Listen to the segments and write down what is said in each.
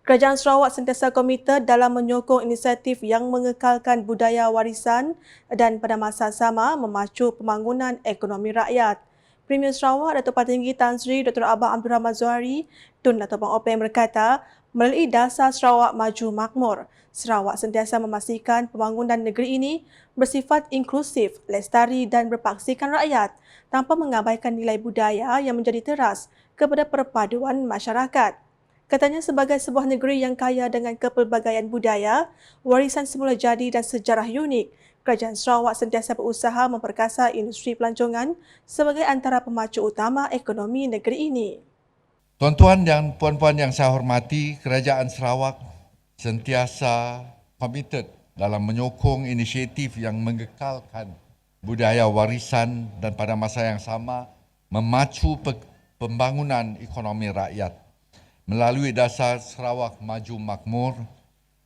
Kerajaan Sarawak sentiasa komited dalam menyokong inisiatif yang mengekalkan budaya warisan dan pada masa sama memacu pembangunan ekonomi rakyat. Premier Sarawak Datuk Patinggi Tan Sri Dr. Abah Abdul Rahman Zuhari Tun Datuk Bang Openg berkata, melalui dasar Sarawak Maju Makmur, Sarawak sentiasa memastikan pembangunan negeri ini bersifat inklusif, lestari dan berpaksikan rakyat tanpa mengabaikan nilai budaya yang menjadi teras kepada perpaduan masyarakat. Katanya sebagai sebuah negeri yang kaya dengan kepelbagaian budaya, warisan semula jadi dan sejarah unik, Kerajaan Sarawak sentiasa berusaha memperkasa industri pelancongan sebagai antara pemacu utama ekonomi negeri ini. Tuan-tuan dan puan-puan yang saya hormati, Kerajaan Sarawak sentiasa komited dalam menyokong inisiatif yang mengekalkan budaya warisan dan pada masa yang sama memacu pembangunan ekonomi rakyat melalui dasar Sarawak Maju Makmur,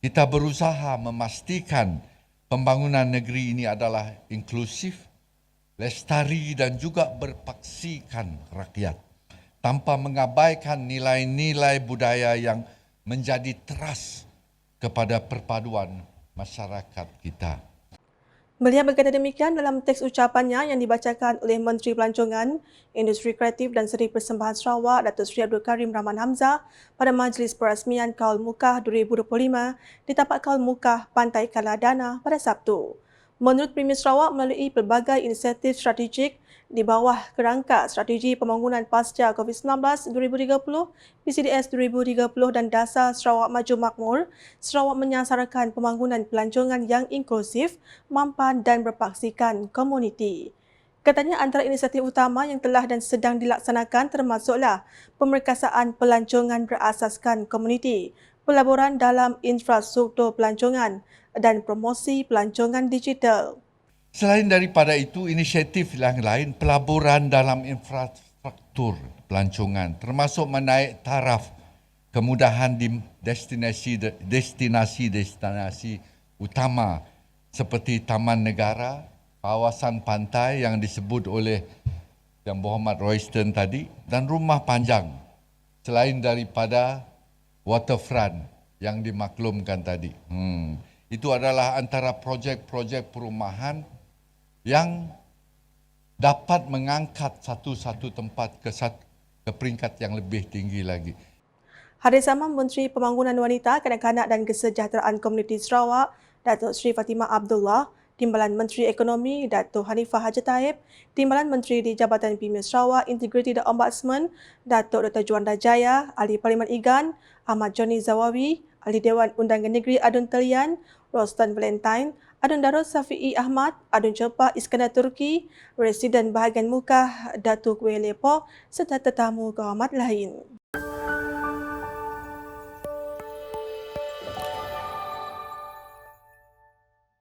kita berusaha memastikan pembangunan negeri ini adalah inklusif, lestari dan juga berpaksikan rakyat tanpa mengabaikan nilai-nilai budaya yang menjadi teras kepada perpaduan masyarakat kita. Beliau berkata demikian dalam teks ucapannya yang dibacakan oleh Menteri Pelancongan, Industri Kreatif dan Seri Persembahan Sarawak Datuk Seri Abdul Karim Rahman Hamzah pada Majlis Perasmian Kaul Mukah 2025 di tapak Kaul Mukah Pantai Kaladana pada Sabtu. Menurut Premier Sarawak melalui pelbagai inisiatif strategik di bawah kerangka Strategi Pembangunan Pasca COVID-19 2030, PCDS 2030 dan Dasar Sarawak Maju Makmur, Sarawak menyasarkan pembangunan pelancongan yang inklusif, mampan dan berpaksikan komuniti. Katanya antara inisiatif utama yang telah dan sedang dilaksanakan termasuklah pemerkasaan pelancongan berasaskan komuniti, pelaburan dalam infrastruktur pelancongan dan promosi pelancongan digital. Selain daripada itu, inisiatif yang lain pelaburan dalam infrastruktur pelancongan termasuk menaik taraf kemudahan di destinasi destinasi destinasi utama seperti taman negara, kawasan pantai yang disebut oleh yang Muhammad Royston tadi dan rumah panjang selain daripada waterfront yang dimaklumkan tadi. Hmm. Itu adalah antara projek-projek perumahan yang dapat mengangkat satu-satu tempat ke, satu, ke peringkat yang lebih tinggi lagi. Hari sama Menteri Pembangunan Wanita, Kanak-kanak dan Kesejahteraan Komuniti Sarawak, Datuk Sri Fatimah Abdullah, Timbalan Menteri Ekonomi Datuk Hanifah Haji Taib, Timbalan Menteri di Jabatan Premier Sarawak Integriti dan Ombudsman Datuk Dr. Juanda Jaya, Ahli Parlimen Igan, Ahmad Joni Zawawi, Ahli Dewan Undangan Negeri Adun Telian, Rostan Valentine, Adun Darul Safi'i Ahmad, Adun Cepak Iskandar Turki, Residen Bahagian Mukah Datuk Kueh Lepo serta tetamu kehormat lain.